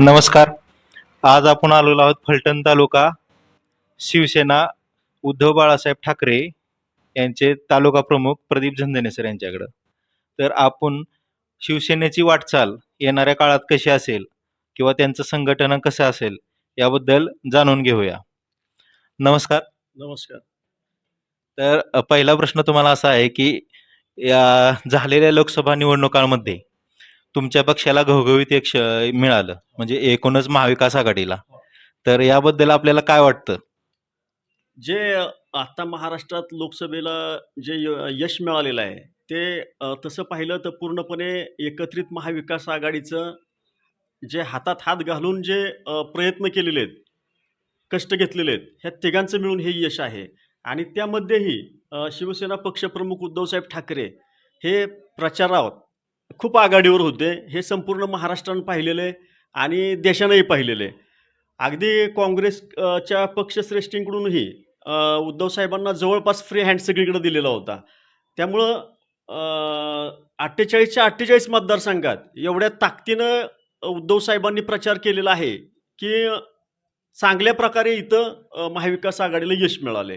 नमस्कार. आज आपण आलेलो आहोत फलटण तालुका शिवसेना उद्धव बाळासाहेब ठाकरे यांचे तालुका प्रमुख प्रदीप झंदने सर यांच्याकडं. तर आपण शिवसेनेची वाटचाल येणाऱ्या काळात कशी असेल किंवा त्यांचं संघटन कसं असेल याबद्दल जाणून घेऊया. नमस्कार. नमस्कार. तर पहिला प्रश्न तुम्हाला असा आहे की या झालेल्या लोकसभा निवडणुकांमध्ये तुमच्या पक्षाला घवघवीत एक मिळालं. म्हणजे एकूणच महाविकास आघाडीला. तर याबद्दल आपल्याला काय वाटतं? जे आता महाराष्ट्रात लोकसभेला जे य- यश मिळालेलं आहे ते तसं पाहिलं तर पूर्णपणे एकत्रित महाविकास आघाडीचं जे हातात हात घालून जे प्रयत्न केलेले आहेत कष्ट घेतलेले आहेत ह्या तिघांचं मिळून हे यश आहे. आणि त्यामध्येही शिवसेना पक्षप्रमुख उद्धवसाहेब ठाकरे हे प्रचारावर खूप आघाडीवर होते. हे संपूर्ण महाराष्ट्रानं पाहिलेलं आहे आणि देशानंही पाहिलेलं. आहे अगदी काँग्रेसच्या पक्षश्रेष्ठींकडूनही उद्धव साहेबांना जवळपास फ्री हँड सगळीकडे दिलेला होता. त्यामुळं अठ्ठेचाळीसच्या अठ्ठेचाळीस मतदारसंघात एवढ्या ताकदीनं उद्धव साहेबांनी प्रचार केलेला आहे की चांगल्या प्रकारे इथं महाविकास आघाडीला यश मिळाले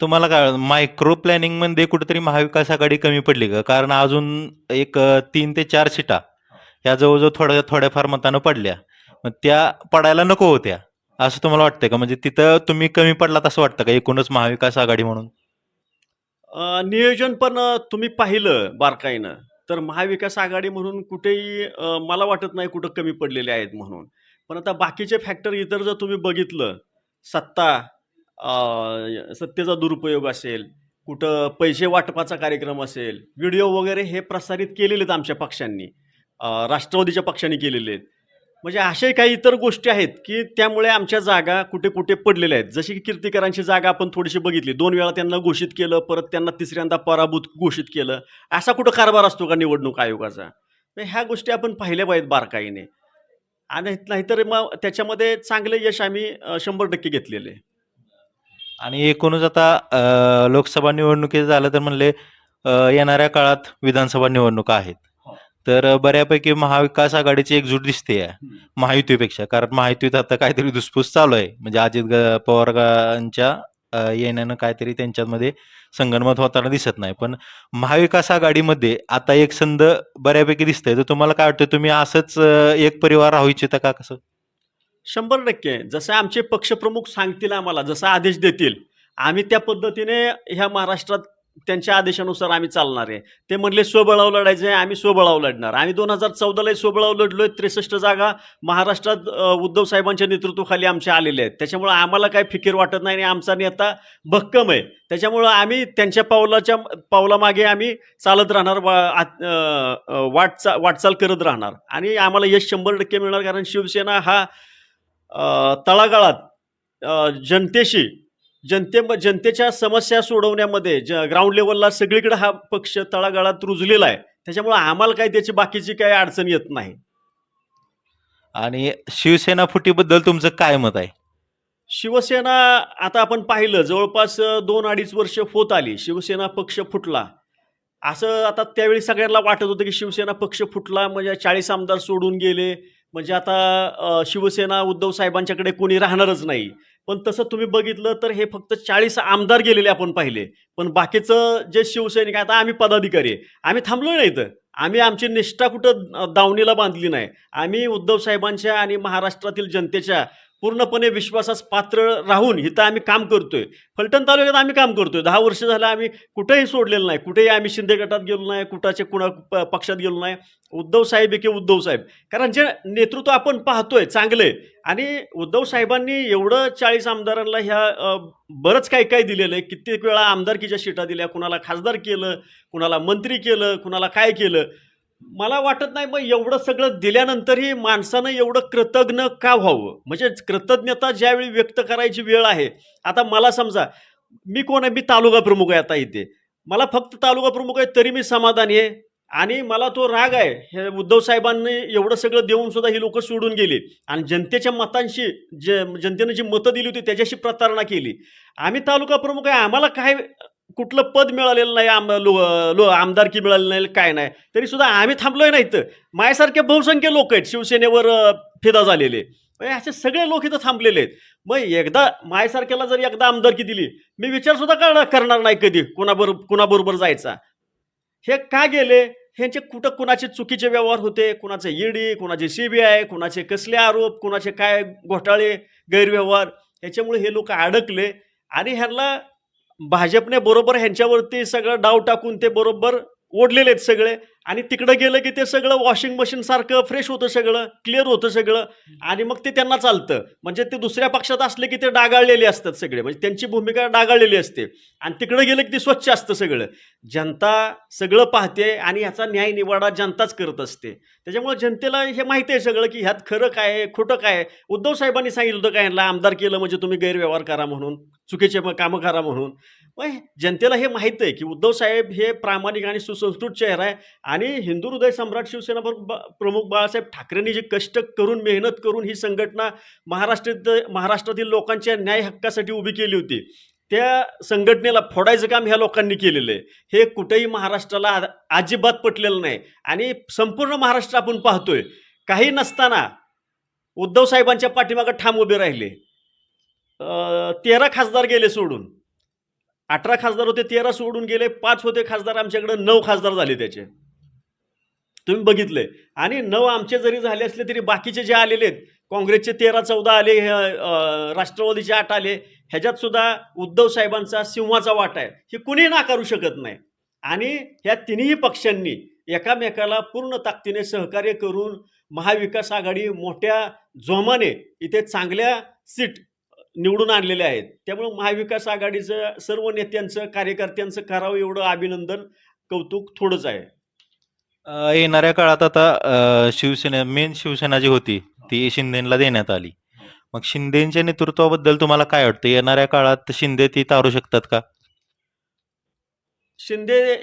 तुम्हाला काय मायक्रो प्लॅनिंगमध्ये कुठेतरी महाविकास आघाडी कमी पडली का? कारण अजून एक अ, तीन ते चार सीटा या जवळजवळ थोड्या थोड्याफार मतानं पडल्या. मग त्या पडायला नको होत्या. असं तुम्हाला वाटतंय का? म्हणजे तिथं तुम्ही कमी पडलात असं वाटतं का? एकूणच महाविकास आघाडी म्हणून. अ, नियोजन पण अ, तुम्ही पाहिलं बारकाईनं. तर महाविकास आघाडी म्हणून कुठेही अ, मला वाटत नाही कुठं कमी पडलेले आहेत म्हणून. पण आता बाकीचे फॅक्टर इतर जर तुम्ही बघितलं सत्ता सत्तेचा दुरुपयोग असेल कुठं पैसे वाटपाचा कार्यक्रम असेल व्हिडिओ वगैरे हे प्रसारित केलेले आहेत आमच्या पक्षांनी राष्ट्रवादीच्या पक्षांनी केलेले आहेत म्हणजे अशाही काही इतर गोष्टी आहेत की त्यामुळे आमच्या जागा कुठे कुठे पडलेल्या आहेत. जशी की कीर्तिकरांची जागा आपण थोडीशी बघितली. दोन वेळा त्यांना घोषित केलं परत त्यांना तिसऱ्यांदा पराभूत घोषित केलं. असा कुठं कारभार असतो का निवडणूक आयोगाचा? ह्या गोष्टी आपण पाहिल्या पाहिजेत बारकाईने. आणि नाहीतर मग त्याच्यामध्ये चांगलं यश आम्ही शंभर टक्के घेतलेले आहे. आणि एकूणच आता लोकसभा निवडणुकीचं झालं तर म्हणले येणाऱ्या काळात विधानसभा निवडणुका आहेत. हो. तर बऱ्यापैकी महाविकास आघाडीची एकजूट दिसते हम्म. महायुतीपेक्षा. कारण महायुतीत आता काहीतरी धुसफूस चालू आहे. म्हणजे अजित पवारांच्या येण्यानं काहीतरी त्यांच्यामध्ये संगनमत होताना दिसत नाही. पण महाविकास आघाडीमध्ये आता एक संद बऱ्यापैकी दिसतंय. तर तुम्हाला काय वाटतं? तुम्ही असंच एक परिवार राहू इच्छिता का कसं? शंभर टक्के. जसं आमचे पक्षप्रमुख सांगतील आम्हाला जसा आदेश देतील आम्ही त्या पद्धतीने ह्या महाराष्ट्रात त्यांच्या आदेशानुसार आम्ही चालणार आहे. ते म्हणले स्वबळाव लढायचं आहे आम्ही स्वबळाव लढणार. आम्ही दोन हजार चौदालाही स्वबळाव लढलोय त्रेसष्ट जागा महाराष्ट्रात उद्धव साहेबांच्या नेतृत्वाखाली आमच्या आलेल्या आहेत. त्याच्यामुळं आम्हाला काही फिकीर वाटत नाही आणि आमचा नेता भक्कम आहे. त्याच्यामुळं आम्ही त्यांच्या पावलाच्या पावलामागे आम्ही चालत राहणार वा वाटचा वाटचाल करत राहणार. आणि आम्हाला यश शंभर टक्के मिळणार कारण शिवसेना हा तळागाळात जनतेशी जनते जनतेच्या समस्या सोडवण्यामध्ये ज ग्राउंड लेवलला सगळीकडे हा पक्ष तळागाळात रुजलेला आहे. त्याच्यामुळे आम्हाला काही त्याची बाकीची काही अडचण येत नाही. आणि शिवसेना फुटीबद्दल तुमचं काय मत आहे? शिवसेना आता आपण पाहिलं जवळपास दोन अडीच वर्ष होत आली शिवसेना पक्ष फुटला. असं आता त्यावेळी सगळ्यांना वाटत होतं की शिवसेना पक्ष फुटला म्हणजे चाळीस आमदार सोडून गेले म्हणजे आता शिवसेना उद्धव साहेबांच्याकडे कोणी राहणारच नाही. पण तसं तुम्ही बघितलं तर हे फक्त चाळीस आमदार गेलेले आपण पाहिले. पण बाकीचं जे शिवसैनिक आहे, आता आम्ही पदाधिकारी आम्ही थांबलो नाही इथं. आम्ही आमची निष्ठा कुठं दावणीला बांधली नाही. आम्ही उद्धव साहेबांच्या आणि महाराष्ट्रातील जनतेच्या पूर्णपणे विश्वासास पात्र राहून इथं आम्ही काम करतोय. फलटण तालुक्यात आम्ही काम करतोय. दहा वर्ष झालं आम्ही कुठेही सोडलेलं नाही. कुठेही आम्ही शिंदे गटात गेलो नाही कुठाचे कुणा प- पक्षात गेलो नाही. उद्धव साहेब की उद्धव साहेब. कारण जे नेतृत्व आपण पाहतोय चांगले आणि उद्धव साहेबांनी एवढं चाळीस आमदारांना ह्या बरंच काही काही दिलेलं आहे. कित्येक वेळा आमदारकीच्या शिटा दिल्या. कुणाला खासदार केलं कुणाला मंत्री केलं कुणाला काय केलं. मला वाटत नाही मग एवढं सगळं दिल्यानंतरही माणसानं एवढं कृतज्ञ का व्हावं? म्हणजे कृतज्ञता ज्यावेळी व्यक्त करायची वेळ आहे आता मला समजा मी कोण आहे? मी तालुका प्रमुख आहे आता इथे. मला फक्त तालुका प्रमुख आहे तरी मी समाधानी आहे. आणि मला तो राग आहे हे उद्धव साहेबांनी एवढं सगळं देऊन सुद्धा ही लोक सोडून गेली. आणि जनतेच्या मतांशी जे जनतेनं जी मतं दिली होती त्याच्याशी प्रतारणा केली. आम्ही तालुका प्रमुख आहे आम्हाला काय कुठलं पद मिळालेलं नाही आम लो लो आमदारकी मिळाली नाही काय नाही. तरी सुद्धा आम्ही थांबलोय नाही तर माझ्यासारखे बहुसंख्य लोक आहेत शिवसेनेवर फिदा झालेले. असे सगळे लोक इथं थांबलेले आहेत. मग एकदा माझ्यासारख्याला जर एकदा आमदारकी दिली मी विचार सुद्धा करणार करणार नाही कधी कुणाबरोबर कुणाबरोबर जायचा. हे का गेले? ह्यांचे कुठं कुणाचे चुकीचे व्यवहार होते? कुणाचे ईडी कुणाचे सीबीआय कुणाचे कसले आरोप कुणाचे काय घोटाळे गैरव्यवहार? याच्यामुळे हे लोक अडकले आणि ह्यांना भाजपने बरोबर ह्यांच्यावरती सगळं डाव टाकून ते बरोबर ओढलेले आहेत सगळे. आणि तिकडं गेलं की ते सगळं वॉशिंग मशीन सारखं फ्रेश होतं सगळं क्लिअर होतं सगळं. आणि मग ते त्यांना चालतं. म्हणजे ते दुसऱ्या पक्षात असले की ते डागाळलेले असतात सगळे. म्हणजे त्यांची भूमिका डागाळलेली असते. आणि तिकडं गेलं की ते स्वच्छ असतं सगळं. जनता सगळं पाहते आणि ह्याचा न्याय निवाडा जनताच करत असते. त्याच्यामुळे जनतेला हे माहिती आहे सगळं की ह्यात खरं काय आहे खोटं काय आहे. उद्धव साहेबांनी सांगितलं होतं काय आमदार केलं म्हणजे तुम्ही गैरव्यवहार करा म्हणून चुकीचे कामं करा म्हणून. मग जनतेला हे माहीत आहे की उद्धव साहेब हे प्रामाणिक आणि सुसंस्कृत चेहरा आहे आणि हिंदू हृदय सम्राट शिवसेना प्रमुख बाळासाहेब ठाकरेंनी जे कष्ट करून मेहनत करून ही संघटना महाराष्ट्रात महाराष्ट्रातील लोकांच्या न्याय हक्कासाठी उभी केली होती त्या संघटनेला फोडायचं काम ह्या लोकांनी केलेलं आहे. हे कुठेही महाराष्ट्राला अजिबात पटलेलं नाही आणि संपूर्ण महाराष्ट्र आपण पाहतोय. काही नसताना उद्धव साहेबांच्या पाठीमागं ठाम उभे राहिले. तेरा खासदार गेले सोडून. अठरा खासदार होते तेरा सोडून गेले पाच होते खासदार आमच्याकडे नऊ खासदार झाले त्याचे. तुम्ही बघितले. आणि नऊ आमचे जरी झाले असले तरी बाकीचे जे आलेले आहेत काँग्रेसचे तेरा चौदा आले हे, राष्ट्रवादीचे आठ आले ह्याच्यात सुद्धा उद्धव साहेबांचा सिंहाचा वाटा आहे. हे कुणीही नाकारू शकत नाही. आणि ह्या तिन्ही पक्षांनी एकामेकाला पूर्ण ताकदीने सहकार्य करून महाविकास आघाडी मोठ्या जोमाने इथे चांगल्या सीट निवडून आणलेल्या आहेत. त्यामुळं महाविकास आघाडीचं सर्व नेत्यांचं कार्यकर्त्यांचं करावं एवढं अभिनंदन कौतुक थोडंच आहे. येणाऱ्या काळात आता शिवसेना मेन शिवसेना जी होती ती शिंदेला देण्यात आली. मग शिंदेच्या नेतृत्वाबद्दल तुम्हाला काय वाटतं? येणाऱ्या काळात शिंदे ती तारू शकतात का? शिंदे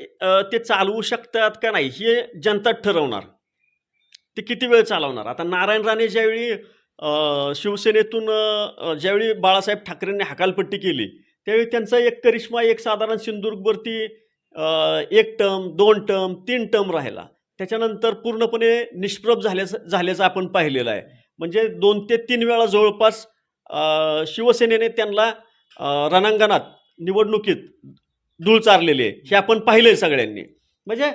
ते चालवू शकतात का नाही हे जनता ठरवणार. ते किती वेळ चालवणार? आता नारायण राणे ज्यावेळी शिवसेनेतून ज्यावेळी बाळासाहेब ठाकरेंनी हकालपट्टी केली त्यावेळी त्यांचा एक करिश्मा एक साधारण सिंधुदुर्गवरती एक टर्म दोन टर्म तीन टर्म राहिला. त्याच्यानंतर पूर्णपणे निष्प्रभ झाल्याचं झाल्याचं आपण पाहिलेलं आहे. म्हणजे दोन ते तीन वेळा जवळपास शिवसेनेने त्यांना रणांगणात निवडणुकीत धूळ चारलेली आहे. हे आपण पाहिलं आहे सगळ्यांनी. म्हणजे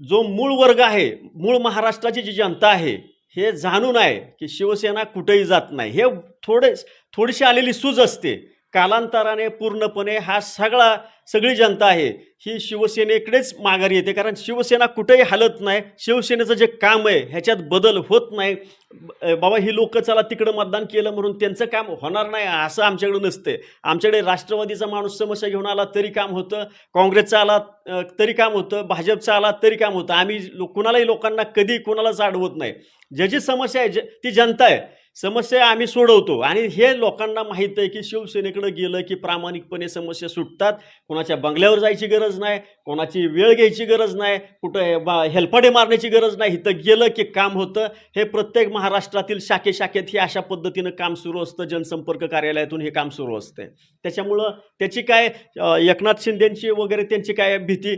जो मूळ वर्ग आहे मूळ महाराष्ट्राची जी जनता आहे हे जाणून आहे की शिवसेना कुठेही जात नाही. हे थोडे थोडीशी आलेली सूज असते. कालांतराने पूर्णपणे हा सगळा सगळी जनता आहे ही शिवसेनेकडेच माघारी येते. कारण शिवसेना कुठेही हलत नाही शिवसेनेचं जे काम आहे ह्याच्यात बदल होत नाही. ब- बाबा ही लोक चला तिकडं मतदान केलं म्हणून त्यांचं काम होणार नाही असं आमच्याकडे नसते. आमच्याकडे राष्ट्रवादीचा माणूस समस्या घेऊन आला तरी काम होतं काँग्रेसचा आला तरी काम होतं भाजपचा आला तरी काम होतं. आम्ही लो- कुणालाही लोकांना कधी कुणालाच अडवत नाही. ज्याची समस्या आहे ज ती जनता आहे. समस्या आम्ही सोडवतो. आणि हे लोकांना माहीत आहे की शिवसेनेकडे गेलं की प्रामाणिकपणे समस्या सुटतात. कोणाच्या बंगल्यावर जायची गरज नाही कोणाची वेळ घ्यायची गरज नाही कुठं बा हेलपाटे मारण्याची गरज नाही. इथं गेलं की काम होतं. हे प्रत्येक महाराष्ट्रातील शाखे शाखेत हे अशा पद्धतीनं काम सुरू असतं. जनसंपर्क कार्यालयातून हे काम सुरू असते. त्याच्यामुळं त्याची काय एकनाथ शिंदेंची वगैरे त्यांची काय भीती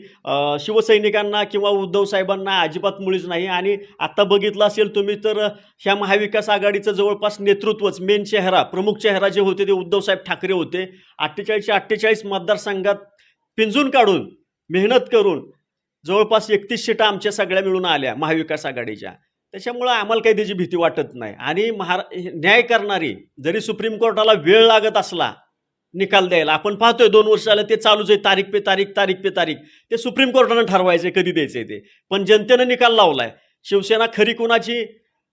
शिवसैनिकांना किंवा उद्धव साहेबांना अजिबात मुळीच नाही. आणि आत्ता बघितलं असेल तुम्ही तर ह्या महाविकास आघाडीचं जवळपास नेतृत्वच मेन चेहरा प्रमुख चेहरा जे होते ते उद्धवसाहेब ठाकरे होते. अठ्ठेचाळीसशे अठ्ठेचाळीस मतदारसंघात पिंजून काढून मेहनत करून जवळपास एकतीस सीटा आमच्या सगळ्या मिळून आल्या महाविकास आघाडीच्या. त्याच्यामुळं आम्हाला काही त्याची भीती वाटत नाही. आणि महारा न्याय करणारी जरी सुप्रीम कोर्टाला वेळ लागत असला निकाल द्यायला आपण पाहतोय दोन वर्ष झालं ते चालूच आहे तारीख पे तारीख तारीख पे तारीख. ते सुप्रीम कोर्टानं ठरवायचं कधी द्यायचंय ते. पण जनतेनं निकाल लावलाय. शिवसेना खरी कुणाची?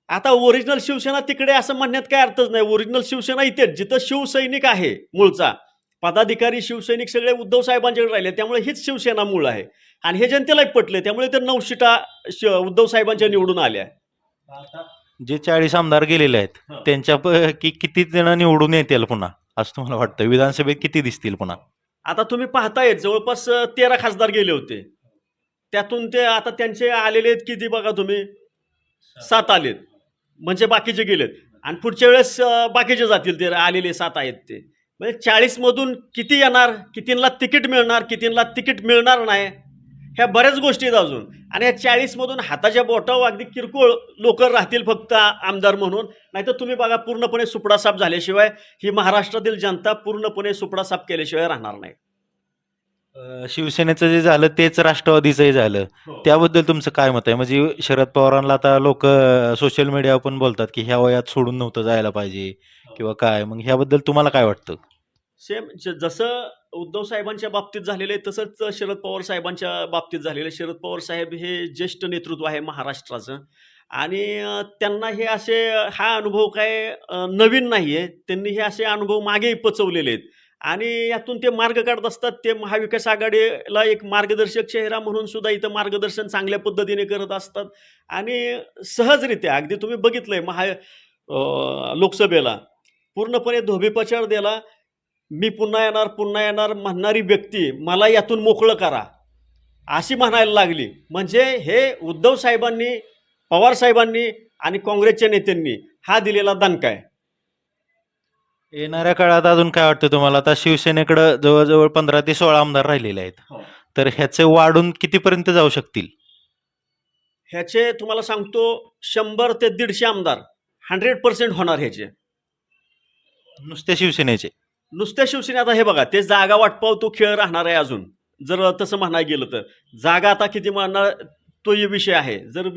आता ओरिजिनल शिवसेना तिकडे असं म्हणण्यात काय अर्थच नाही. ओरिजिनल शिवसेना इथेच जिथं शिवसैनिक आहे मूळचा. पदाधिकारी शिवसैनिक सगळे उद्धव साहेबांच्याकडे राहिले त्यामुळे हीच शिवसेना मूळ आहे. आणि हे जनतेलाही पटले त्यामुळे ते नऊ सीटा श- उद्धव साहेबांच्या निवडून आल्या. जे चाळीस आमदार गेलेले आहेत हा. त्यांच्यापैकी किती जण निवडून येतील पुन्हा? असं तुम्हाला वाटतं? विधानसभेत किती दिसतील पुन्हा? आता तुम्ही पाहतायत जवळपास तेरा खासदार गेले होते. त्यातून ते आता त्यांचे आलेले आहेत किती बघा तुम्ही? सात आलेत. म्हणजे बाकीचे गेलेत. आणि पुढच्या वेळेस बाकीचे जातील ते आलेले सात आहेत ते. म्हणजे चाळीसमधून किती येणार कितींना तिकीट मिळणार कितींना तिकीट मिळणार नाही ह्या बऱ्याच गोष्टी आहेत अजून. आणि या चाळीसमधून हाताच्या बोटावर अगदी किरकोळ लोक राहतील फक्त आमदार म्हणून. नाहीतर तुम्ही बघा पूर्णपणे सुपडासाप झाल्याशिवाय ही महाराष्ट्रातील जनता पूर्णपणे सुपडासाप केल्याशिवाय राहणार नाही. अ, शिवसेनेचं जे झालं तेच राष्ट्रवादीचंही झालं. त्याबद्दल तुमचं काय मत आहे? म्हणजे शरद पवारांना आता लोक सोशल मीडियावर पण बोलतात की ह्या वयात सोडून नव्हतं जायला पाहिजे किंवा काय? मग ह्याबद्दल तुम्हाला काय वाटतं? सेम जसं उद्धव साहेबांच्या बाबतीत झालेलं आहे तसंच शरद पवार साहेबांच्या बाबतीत झालेलं आहे. शरद पवार साहेब हे ज्येष्ठ नेतृत्व आहे महाराष्ट्राचं. आणि अं, त्यांना हे असे हा अनुभव काय अं, नवीन नाही आहे त्यांनी हे असे अनुभव मागेही पचवलेले आहेत. आणि यातून ते मार्ग काढत असतात. ते महाविकास आघाडीला एक मार्गदर्शक चेहरा म्हणून सुद्धा इथं मार्गदर्शन चांगल्या पद्धतीने करत असतात. आणि सहजरित्या अगदी तुम्ही बघितलंय महा लोकसभेला पूर्णपणे धोबीपछाड दिला मी पुन्हा येणार पुन्हा येणार म्हणणारी व्यक्ती मला यातून मोकळं करा अशी म्हणायला लागली. म्हणजे हे उद्धव साहेबांनी पवार साहेबांनी आणि काँग्रेसच्या नेत्यांनी हा दिलेला दणका आहे. येणाऱ्या काळात अजून काय वाटतं तुम्हाला? आता शिवसेनेकडं जवळजवळ पंधरा ते सोळा आमदार राहिलेले आहेत. हो. तर ह्याचे वाढून कितीपर्यंत जाऊ शकतील? ह्याचे तुम्हाला सांगतो शंभर ते दीडशे आमदार हंड्रेड पर्सेंट होणार ह्याचे. नुसत्या शिवसेनेचे. नुसत्या शिवसेने आता हे बघा ते जागा वाटपाव तो खेळ राहणार आहे अजून. जर तसं म्हणायला गेलं तर. जागा आता किती म्हणणार तो हे विषय आहे. जर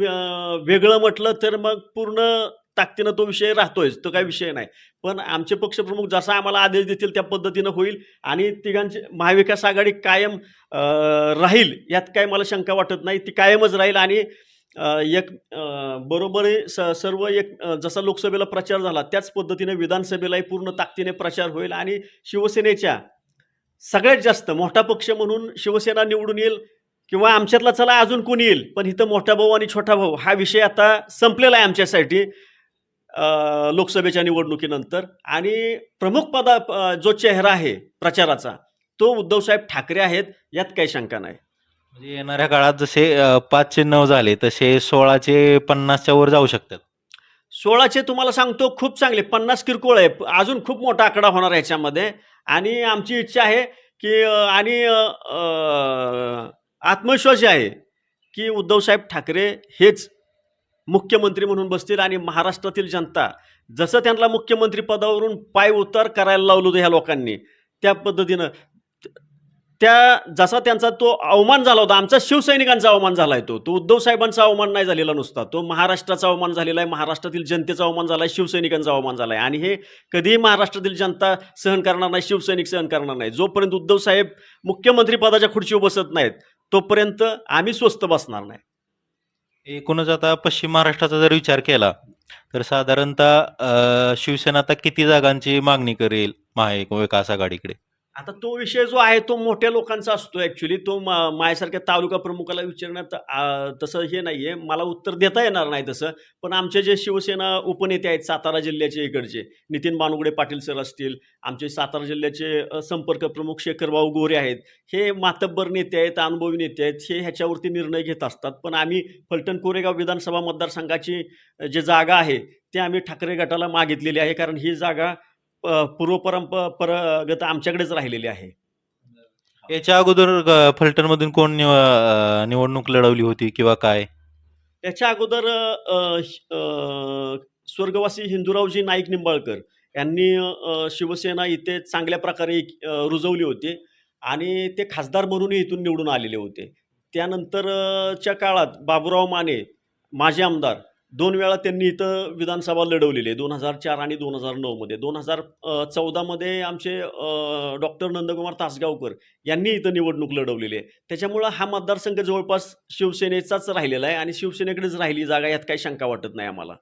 वेगळं म्हटलं तर मग पूर्ण ताकदीनं तो विषय राहतोयच तो काही विषय नाही. पण आमचे पक्षप्रमुख जसा आम्हाला आदेश देतील त्या पद्धतीनं होईल आणि तिघांचे महाविकास आघाडी कायम राहील यात काय मला शंका वाटत नाही. ती कायमच राहील आणि एक बरोबर स सर्व एक जसा लोकसभेला प्रचार झाला त्याच पद्धतीने विधानसभेलाही पूर्ण ताकदीने प्रचार होईल आणि शिवसेनेच्या सगळ्यात जास्त मोठा पक्ष म्हणून शिवसेना निवडून येईल किंवा आमच्यातला चला अजून कोणी येईल पण इथं मोठा भाऊ आणि छोटा भाऊ हा विषय आता संपलेला आहे आमच्यासाठी. लोकसभेच्या निवडणुकीनंतर आणि प्रमुख पदा जो चेहरा आहे प्रचाराचा तो उद्धवसाहेब ठाकरे आहेत यात काही शंका नाही. म्हणजे येणाऱ्या काळात जसे अ, पाचचे नऊ झाले तसे सोळाचे पन्नासच्या वर जाऊ शकतात. सोळाचे तुम्हाला सांगतो खूप चांगले पन्नास किरकोळ आहे अजून खूप मोठा आकडा होणार आहे याच्यामध्ये. आणि आमची इच्छा आहे की आणि आत्मविश्वास आहे की उद्धवसाहेब ठाकरे हेच मुख्यमंत्री म्हणून बसतील आणि महाराष्ट्रातील जनता जसं त्यांना मुख्यमंत्री पदावरून पाय उतार करायला लावलं होतं ह्या लोकांनी त्या पद्धतीनं त्या जसा त्यांचा तो अवमान झाला होता आमचा शिवसैनिकांचा अवमान झाला आहे तो तो उद्धव साहेबांचा अवमान नाही झालेला नुसता तो महाराष्ट्राचा अवमान झालेला आहे महाराष्ट्रातील जनतेचा अवमान झाला आहे शिवसैनिकांचा अवमान झाला आहे आणि हे कधीही महाराष्ट्रातील जनता सहन करणार नाही शिवसैनिक सहन करणार नाही. जोपर्यंत उद्धव साहेब मुख्यमंत्री पदाच्या खुर्चीवर बसत नाहीत तोपर्यंत आम्ही स्वस्त बसणार नाही. एकूणच आता पश्चिम महाराष्ट्राचा जर विचार केला तर साधारणतः शिवसेना आता किती जागांची मागणी करेल महाविकास आघाडीकडे? आता तो विषय जो आहे तो मोठ्या लोकांचा असतो ॲक्च्युली तो मा- माझ्यासारख्या तालुका प्रमुखाला विचारण्यात तसं हे नाही आहे मला उत्तर देता येणार नाही तसं. पण आमचे जे शिवसेना उपनेते आहेत सातारा जिल्ह्याचे इकडचे नितीन बानुगडे पाटील सर असतील आमचे सातारा जिल्ह्याचे संपर्क प्रमुख शेखरभाऊ गोरे आहेत हे मातब्बर नेते आहेत अनुभवी नेते आहेत हे ह्याच्यावरती निर्णय घेत असतात. पण आम्ही फलटण कोरेगाव विधानसभा मतदारसंघाची जी जागा आहे ती आम्ही ठाकरे गटाला मागितलेली आहे. कारण ही जागा प- पूर्वपरंपरागत आमच्याकडेच राहिलेली आहे. याच्या अगोदर अ, फलटणमधून कोण निवडणूक लढवली होती किंवा काय? त्याच्या अगोदर स्वर्गवासी हिंदूरावजी नाईक निंबाळकर यांनी शिवसेना इथे चांगल्या प्रकारे रुजवली होती आणि ते खासदार म्हणूनही इथून निवडून आलेले होते. त्यानंतर अ, च्या काळात बाबूराव माने माजी आमदार दोन वेळा त्यांनी इथं विधानसभा लढवलेली आहे. दोन हजार चार आणि दोन हजार नऊमध्ये दोन हजार चौदामध्ये आमचे डॉक्टर नंदकुमार तासगावकर यांनी इथं निवडणूक लढवलेली आहे. त्याच्यामुळं हा मतदारसंघ जवळपास शिवसेनेचाच राहिलेला आहे आणि शिवसेनेकडेच राहिली जागा यात काही शंका वाटत नाही आम्हाला.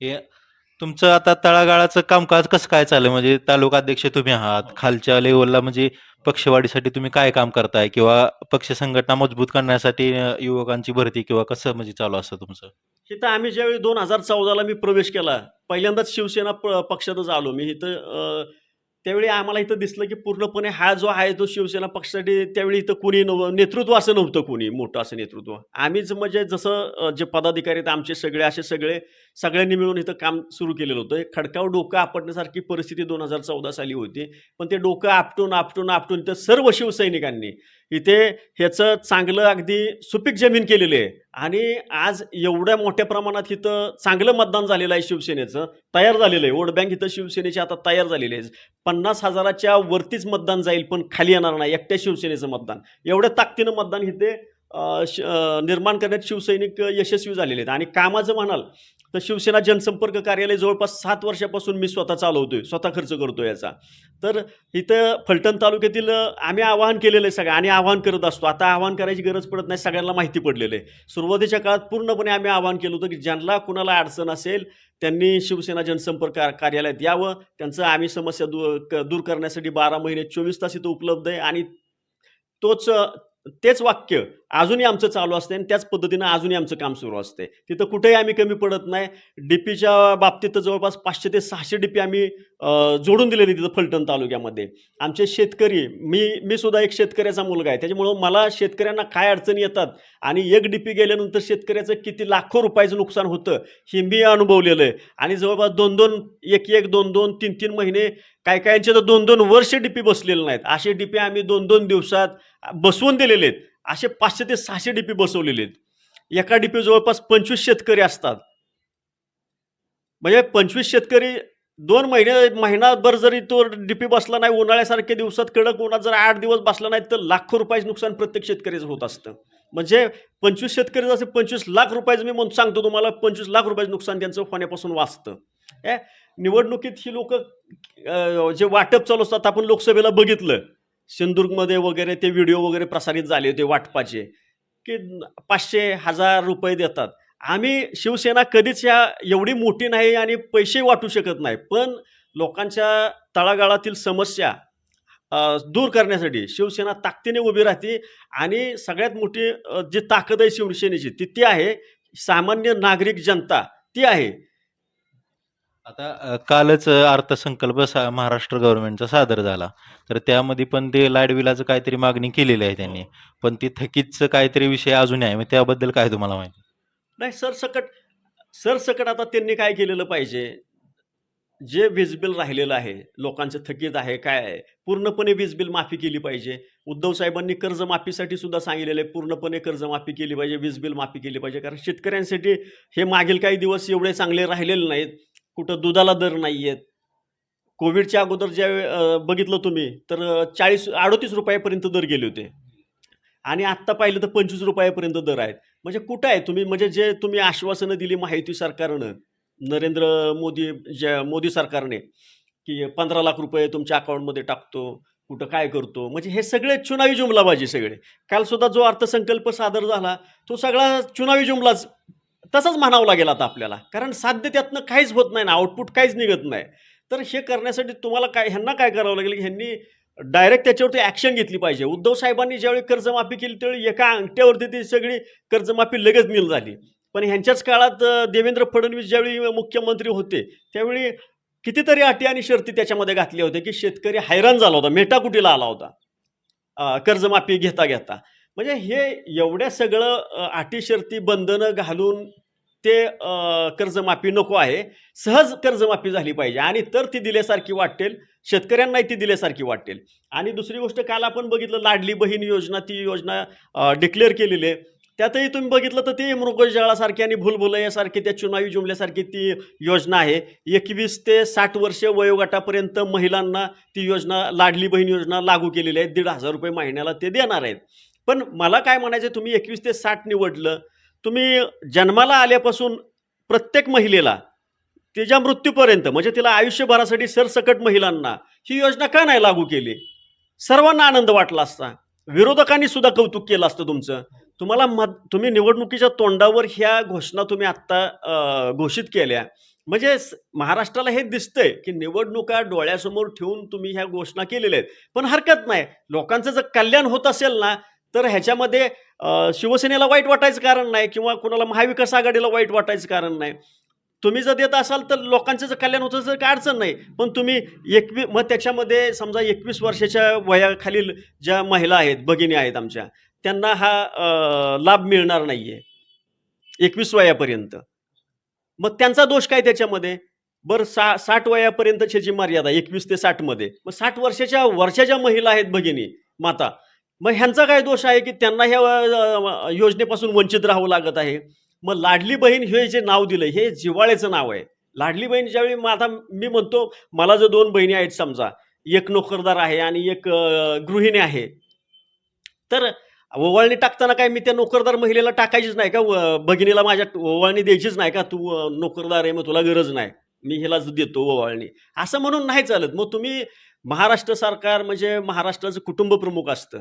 हे तुमचं आता तळागाळाचं कामकाज कसं काय चाललंय? म्हणजे तालुका अध्यक्ष तुम्ही आहात खालच्या लेवलला म्हणजे पक्षवाढीसाठी तुम्ही काय काम करताय? किंवा पक्ष संघटना मजबूत करण्यासाठी युवकांची भरती किंवा कसं म्हणजे चालू असतं तुमचं? इथं आम्ही ज्यावेळी दोन हजार चौदाला मी प्रवेश केला पहिल्यांदाच शिवसेना प पक्षातच आलो. मी इथं त्यावेळी आम्हाला इथं दिसलं की पूर्णपणे हा जो आहे तो शिवसेना पक्षासाठी त्यावेळी इथं कोणी नव नेतृत्व असं नव्हतं कोणी मोठं असं नेतृत्व. आम्हीच म्हणजे जसं जे पदाधिकारी आहेत आमचे सगळे असे सगळे सगळ्यांनी मिळून इथं काम सुरू केलेलं होतं. एक डोकं आपटण्यासारखी परिस्थिती दोन हजार चौदा साली होती. पण ते डोकं आपटून आपटून आपटून इथं सर्व शिवसैनिकांनी इथे ह्याचं चांगलं अगदी सुपीक जमीन केलेली आहे. आणि आज एवढ्या मोठ्या प्रमाणात इथं चांगलं मतदान झालेलं आहे शिवसेनेचं तयार झालेलं आहे. वोट बँक इथं शिवसेनेची आता तयार झालेली आहे. पन्नास हजाराच्या वरतीच मतदान जाईल पण खाली येणार नाही. एकट्या शिवसेनेचं मतदान. एवढ्या ताकदीनं मतदान इथे निर्माण करण्यात शिवसैनिक यशस्वी झालेले आहेत. आणि कामाचं म्हणाल तर शिवसेना जनसंपर्क कार्यालय जवळपास सात वर्षापासून मी स्वतः चालवतोय स्वतः खर्च करतो याचा. तर इथं फलटण तालुक्यातील आम्ही आवाहन केलेलं आहे सगळं आणि आवाहन करत असतो. आता आवाहन करायची गरज पडत नाही सगळ्यांना माहिती पडलेलं आहे. सुरुवातीच्या काळात पूर्णपणे आम्ही आवाहन केलं होतं की ज्यांना कुणाला अडचण असेल त्यांनी शिवसेना जनसंपर्क कार्यालयात यावं. त्यांचं आम्ही समस्या दूर क- दूर करण्यासाठी बारा महिने चोवीस तास इथं उपलब्ध आहे. आणि तोच तेच वाक्य अजूनही आमचं चालू असते आणि त्याच पद्धतीनं अजूनही आमचं काम सुरू असते. तिथं कुठेही आम्ही कमी पडत नाही. डीपीच्या बाबतीत तर जवळपास पाचशे ते सहाशे डीपी आम्ही जोडून दिलेली तिथं फलटण तालुक्यामध्ये. आमचे शेतकरी मी मी सुद्धा एक शेतकऱ्याचा मुलगा आहे. त्याच्यामुळं मला शेतकऱ्यांना काय अडचणी येतात आणि एक डीपी गेल्यानंतर शेतकऱ्याचं किती लाखो रुपयाचं नुकसान होतं हे मी अनुभवलेलं आहे. आणि जवळपास दोन दोन एक एक दोन दोन तीन तीन महिने काय काहींचे तर दोन दोन वर्ष डीपी बसलेले नाहीत. असे डीपी आम्ही दोन दोन दिवसात बसवून दिलेले आहेत. असे पाचशे ते सहाशे डीपी बसवलेले आहेत. एका डीपी जवळपास पंचवीस शेतकरी असतात. म्हणजे पंचवीस शेतकरी दोन महिने महिनाभर जरी तो डीपी बसला नाही उन्हाळ्यासारख्या दिवसात कडक उन्हात जर आठ दिवस बसला नाही तर लाखो रुपयाचं नुकसान प्रत्येक शेतकऱ्याचं होत असतं. म्हणजे पंचवीस शेतकरी असे पंचवीस लाख रुपयाचं मी म्हणून सांगतो तुम्हाला पंचवीस लाख रुपयाचं नुकसान त्यांचं होण्यापासून वाचतं. ए निवडणुकीत ही लोक जे वाटप चालू असतात आपण लोकसभेला बघितलं. सिंधुदुर्गमध्ये वगैरे ते व्हिडिओ वगैरे प्रसारित झाले होते वाटपाचे की पाचशे हजार रुपये देतात. आम्ही शिवसेना कधीच या एवढी मोठी नाही आणि पैसे वाटू शकत नाही. पण लोकांच्या तळागाळातील समस्या दूर करण्यासाठी शिवसेना ताकदीने उभी राहते आणि सगळ्यात मोठी जी ताकद आहे शिवसेनेची ती ती आहे सामान्य नागरिक जनता ती आहे. आता कालच अर्थसंकल्प सा- महाराष्ट्र गव्हर्नमेंटचा सादर झाला. तर त्यामध्ये पण ते लाइट बिलाचं काहीतरी मागणी केलेली आहे त्यांनी. पण ती थकीतचं काहीतरी विषय अजून आहे. मग त्याबद्दल काय तुम्हाला माहिती? नाही सरसकट सरसकट आता त्यांनी काय केलेलं पाहिजे? जे वीज बिल राहिलेलं आहे लोकांचं थकीत आहे काय आहे पूर्णपणे वीज बिल माफी केली पाहिजे. उद्धव साहेबांनी कर्जमाफीसाठी सुद्धा सांगितलेलं आहे पूर्णपणे कर्जमाफी केली पाहिजे वीज बिल माफी केली पाहिजे. कारण शेतकऱ्यांसाठी हे मागील काही दिवस एवढे चांगले राहिलेले नाहीत. कुठं दुधाला दर नाही आहेत कोविडच्या अगोदर ज्या बघितलं तुम्ही तर चाळीस अडोतीस रुपयापर्यंत दर गेले होते. आणि आत्ता पाहिलं तर पंचवीस रुपयापर्यंत दर आहेत. म्हणजे कुठं आहे तुम्ही? म्हणजे जे तुम्ही आश्वासनं दिली माहिती सरकारनं नरेंद्र मोदी ज्या मोदी सरकारने की पंधरा लाख रुपये तुमच्या अकाउंटमध्ये टाकतो कुठं काय करतो? म्हणजे हे सगळे चुनावी जुमलाबाजी सगळे. काल सुद्धा जो अर्थसंकल्प सादर झाला तो सगळा चुनावी जुमलाच तसाच म्हणावं लागेल आता आपल्याला. कारण साध्य त्यातनं काहीच होत नाही ना आउटपुट काहीच निघत नाही. तर हे करण्यासाठी तुम्हाला काय ह्यांना काय करावं लागेल? की ह्यांनी डायरेक्ट त्याच्यावरती ॲक्शन घेतली पाहिजे. उद्धव साहेबांनी ज्यावेळी कर्जमाफी केली त्यावेळी एका अंगठ्यावरती ती सगळी कर्जमाफी लगेच नील झाली. पण ह्यांच्याच काळात देवेंद्र फडणवीस ज्यावेळी मुख्यमंत्री होते त्यावेळी कितीतरी अटी आणि शर्ती त्याच्यामध्ये घातल्या होत्या की शेतकरी हैराण झाला होता मेटाकुटीला आला होता कर्जमाफी घेता घेता म्हणजे हे एवढ्या सगळं अटी शर्ती बंधनं घालून ते कर्जमाफी नको आहे. सहज कर्जमाफी झाली पाहिजे आणि तर ती दिल्यासारखी वाटेल शेतकऱ्यांनाही ती दिल्यासारखी वाटेल. आणि दुसरी गोष्ट काल आपण बघितलं लाडली बहीण योजना ती योजना डिक्लेअर केलेली आहे. त्यातही तुम्ही बघितलं तर ते मृगजळासारखी आणि भुलभुलयासारखी त्या चुनावी जुमल्यासारखी ती योजना आहे. एकवीस ते साठ वर्ष वयोगटापर्यंत महिलांना ती योजना लाडली बहीण योजना लागू केलेली आहे. दीड हजार रुपये महिन्याला ते देणार आहेत. पण मला काय म्हणायचं तुम्ही एकवीस ते साठ निवडलं तुम्ही जन्माला आल्यापासून प्रत्येक महिलेला तिच्या मृत्यूपर्यंत म्हणजे तिला आयुष्यभरासाठी सरसकट महिलांना ही योजना का नाही लागू केली? सर्वांना आनंद वाटला असता. विरोधकांनी सुद्धा कौतुक केलं असतं तुमचं. तुम्हाला मत तुम्ही निवडणुकीच्या तोंडावर ह्या घोषणा तुम्ही आत्ता घोषित केल्या. म्हणजे महाराष्ट्राला हे दिसतंय की निवडणुका डोळ्यासमोर ठेवून तुम्ही ह्या घोषणा केलेल्या आहेत. पण हरकत नाही. लोकांचं जर कल्याण होत असेल ना तर ह्याच्यामध्ये शिवसेनेला वाईट वाटायचं कारण नाही किंवा कुणाला महाविकास आघाडीला वाईट वाटायचं कारण नाही. तुम्ही जर देत असाल तर लोकांचं जर कल्याण होतं तर काय अडचण नाही. पण तुम्ही एकवीस मग त्याच्यामध्ये समजा एकवीस वर्षाच्या वयाखालील ज्या महिला आहेत भगिनी आहेत आमच्या त्यांना हा लाभ मिळणार नाही आहे एकवीस वयापर्यंत. मग त्यांचा दोष काय त्याच्यामध्ये? बरं सा साठ वयापर्यंतची जी मर्यादा एकवीस ते साठमध्ये. मग साठ वर्षाच्या वर्षाच्या महिला आहेत भगिनी माता मग ह्यांचा काय दोष आहे की त्यांना ह्या योजनेपासून वंचित राहावं लागत आहे? मग लाडली बहीण हे जे नाव दिलं हे जिव्हाळ्याचं नाव आहे. लाडली बहीण ज्यावेळी मग आता मी म्हणतो मला जर दोन बहिणी आहेत समजा एक नोकरदार आहे आणि एक गृहिणी आहे. तर ओवाळणी टाकताना काय मी त्या नोकरदार महिलेला टाकायचीच नाही का? व- भगिनीला माझ्या ओवाळणी द्यायचीच नाही का? तू नोकरदार आहे मग तुला गरज नाही. मी हिलाच देतो ओवाळणी. असं म्हणून नाही चालत. मग तुम्ही महाराष्ट्र सरकार म्हणजे महाराष्ट्राचं कुटुंब प्रमुख असतं.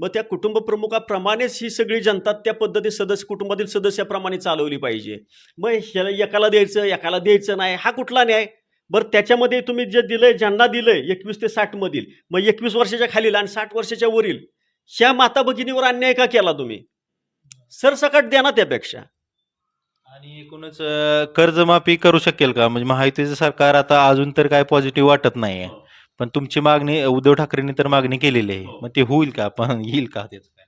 मग त्या कुटुंब प्रमुखाप्रमाणेच ही सगळी जनता त्या पद्धती सदस्य कुटुंबातील सदस्याप्रमाणे चालवली पाहिजे. मग ह्याला एकाला द्यायचं एकाला द्यायचं नाही हा कुठला न्याय? बरं त्याच्यामध्ये तुम्ही जे दिलंय ज्यांना दिलंय एकवीस ते साठमधील मग एकवीस वर्षाच्या खालील आणि साठ वर्षाच्या वरील ह्या माता भगिनीवर अन्याय का केला तुम्ही? सरसकट द्या ना त्यापेक्षा. आणि एकूणच कर्जमाफी करू शकेल का? म्हणजे महायुतीचं सरकार आता अजून तर काय पॉझिटिव्ह वाटत नाहीये. पण तुमची मागणी उद्धव ठाकरेंनी तर मागणी केलेली आहे. हो. मग ते होईल का? पण येईल का त्याचं काय?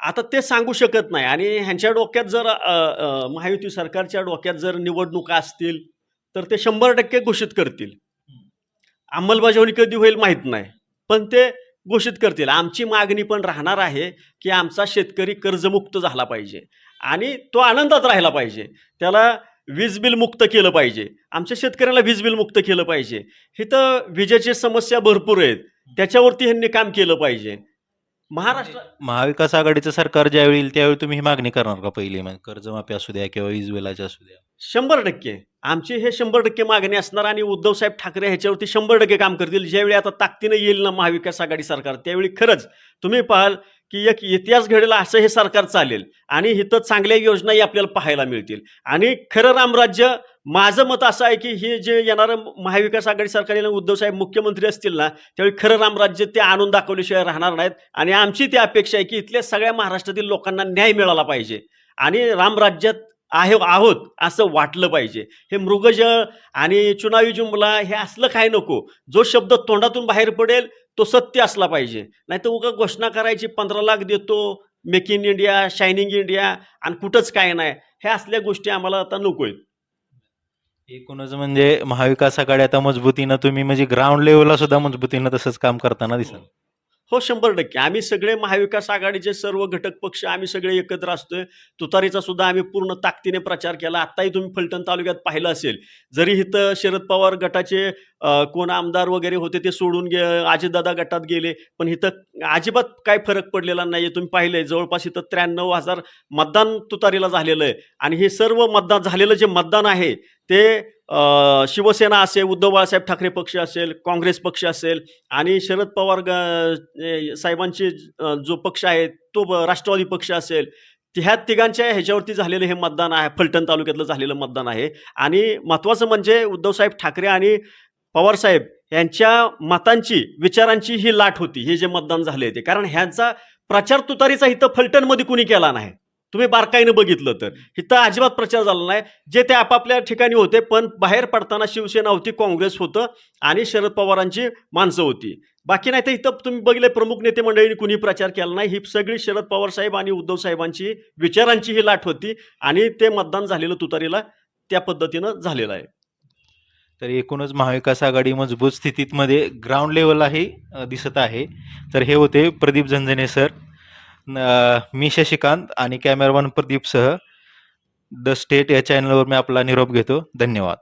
आता ते सांगू शकत नाही. आणि ह्यांच्या डोक्यात जर महायुती सरकारच्या डोक्यात जर निवडणुका असतील तर ते शंभर टक्के घोषित करतील. अंमलबजावणी कधी होईल माहीत नाही. पण ते घोषित करतील. आमची मागणी पण राहणार आहे की आमचा शेतकरी कर्जमुक्त झाला पाहिजे. आणि तो आनंदात राहिला पाहिजे. त्याला वीज बिल मुक्त केलं पाहिजे. आमच्या शेतकऱ्याला वीज बिल मुक्त केलं पाहिजे. इथं विजेची समस्या भरपूर आहेत. त्याच्यावरती ह्यांनी काम केलं पाहिजे. महाराष्ट्र महाविकास आघाडीचं सरकार ज्यावेळी येईल त्यावेळी तुम्ही ही मागणी करणार का पहिली? कर्जमाफी असू द्या किंवा वीज बिलाची असू द्या. शंभर टक्के. आमची हे शंभर टक्के मागणी असणार आणि उद्धवसाहेब ठाकरे ह्याच्यावरती शंभर टक्के काम करतील. ज्यावेळी आता ताकदीनं येईल ना महाविकास आघाडी सरकार त्यावेळी खरंच तुम्ही पाहाल की एक इतिहास घडेल असं हे सरकार चालेल. आणि इथं चांगल्या योजनाही आपल्याला पाहायला मिळतील. आणि खरं रामराज्य माझं मत असं आहे की हे जे येणारं महाविकास आघाडी सरकार येईल उद्धवसाहेब मुख्यमंत्री असतील ना त्यावेळी खरं रामराज्य ते आणून दाखवल्याशिवाय राहणार नाहीत. आणि आमची ती अपेक्षा आहे की इथल्या सगळ्या महाराष्ट्रातील लोकांना न्याय मिळाला पाहिजे. आणि रामराज्यात आहे आहोत असं वाटलं पाहिजे. हे मृगजळ आणि चुनावी जुमला हे असलं काय नको. जो शब्द तोंडातून बाहेर पडेल तो सत्य असला पाहिजे. नाही तर उगा घोषणा करायची पंधरा लाख देतो make in India shining India आणि कुठंच काय नाही. ह्या असल्या गोष्टी आम्हाला आता नको आहेत. एकूणच म्हणजे महाविकास आघाडी आता मजबूतीनं तुम्ही म्हणजे ग्राउंड लेवलला सुद्धा मजबूतीनं तसंच काम करताना दिसल हो शंभर टक्के. आम्ही सगळे महाविकास आघाडीचे सर्व घटक पक्ष आम्ही सगळे एकत्र असतोय. तुतारीचा सुद्धा आम्ही पूर्ण ताकदीने प्रचार केला. आत्ताही तुम्ही फलटण तालुक्यात पाहिलं असेल. जरी इथं शरद पवार गटाचे कोण आमदार वगैरे होते ते सोडून गे आजीदादा गटात गेले. पण इथं अजिबात काय फरक पडलेला नाही तुम्ही पाहिलंय जवळपास इथं त्र्याण्णव हजार मतदान तुतारीला झालेलं आहे. आणि हे सर्व मतदान झालेलं जे मतदान आहे ते शिवसेना असेल उद्धव बाळासाहेब ठाकरे पक्ष असेल काँग्रेस पक्ष असेल आणि शरद पवार साहेबांचे जो पक्ष आहे तो राष्ट्रवादी पक्ष असेल ह्या तिघांच्या ह्याच्यावरती झालेलं हे मतदान आहे फलटण तालुक्यातलं झालेलं मतदान आहे. आणि महत्त्वाचं म्हणजे उद्धवसाहेब ठाकरे आणि पवारसाहेब यांच्या मतांची विचारांची ही लाट होती हे जे मतदान झाले ते. कारण ह्यांचा प्रचार तुतारीचा इथं फलटणमध्ये कुणी केला नाही. तुम्ही बारकाईनं बघितलं तर इथं अजिबात प्रचार झाला नाही. जे ते आपापल्या ठिकाणी होते पण बाहेर पडताना शिवसेना होती काँग्रेस होतं आणि शरद पवारांची माणसं होती. बाकी नाही तर इथं तुम्ही बघितले प्रमुख नेते मंडळींनी कुणी प्रचार केला नाही. ही सगळी शरद पवार साहेब आणि उद्धव साहेबांची विचारांची ही लाट होती आणि ते मतदान झालेलं तुतारीला त्या पद्धतीनं झालेलं आहे. तर एकूणच महाविकास आघाडी मजबूत स्थितीतमध्ये ग्राउंड लेवललाही आहे दिसत आहे. तर हे होते प्रदीप झंझने सर मी शशिकांत आणि कॅमेरामॅन प्रदीपसह द स्टेट या चॅनलवर मी आपला निरोप घेतो. धन्यवाद.